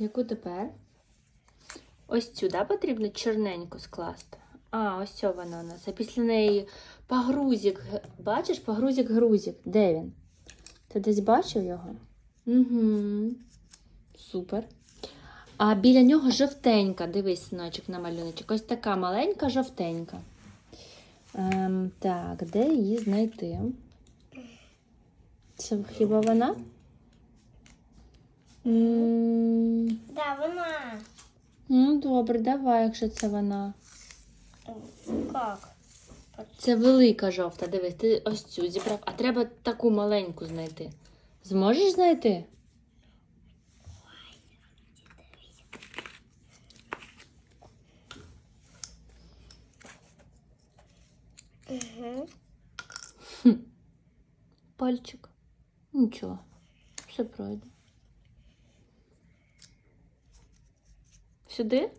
Яку тепер? Ось цю, да, потрібно чорненьку скласти. А, ось ця вона у нас. А після неї погрузик. Бачиш, погрузик грузик. Де він? Ти десь бачив його? Угу. Супер. А біля нього жовтенька. Дивись, синочок на малюночок. Ось така маленька жовтенька. Ем, так, де її знайти? Це хіба вона? М, вона. Ну, добре, давай, якщо це вона. Как? Це велика жовта. Дивись, ти ось цю зібрав, а треба таку маленьку знайти. Зможеш знайти? Угу. Пальчик. Нічого. Все пройде. Сюди?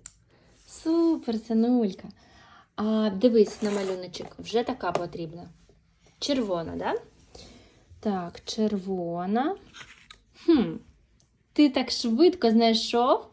Супер, синулька. А дивись на малюночок. Вже така потрібна. Червона, да? Так, червона. Хм. Ти так швидко знайшов.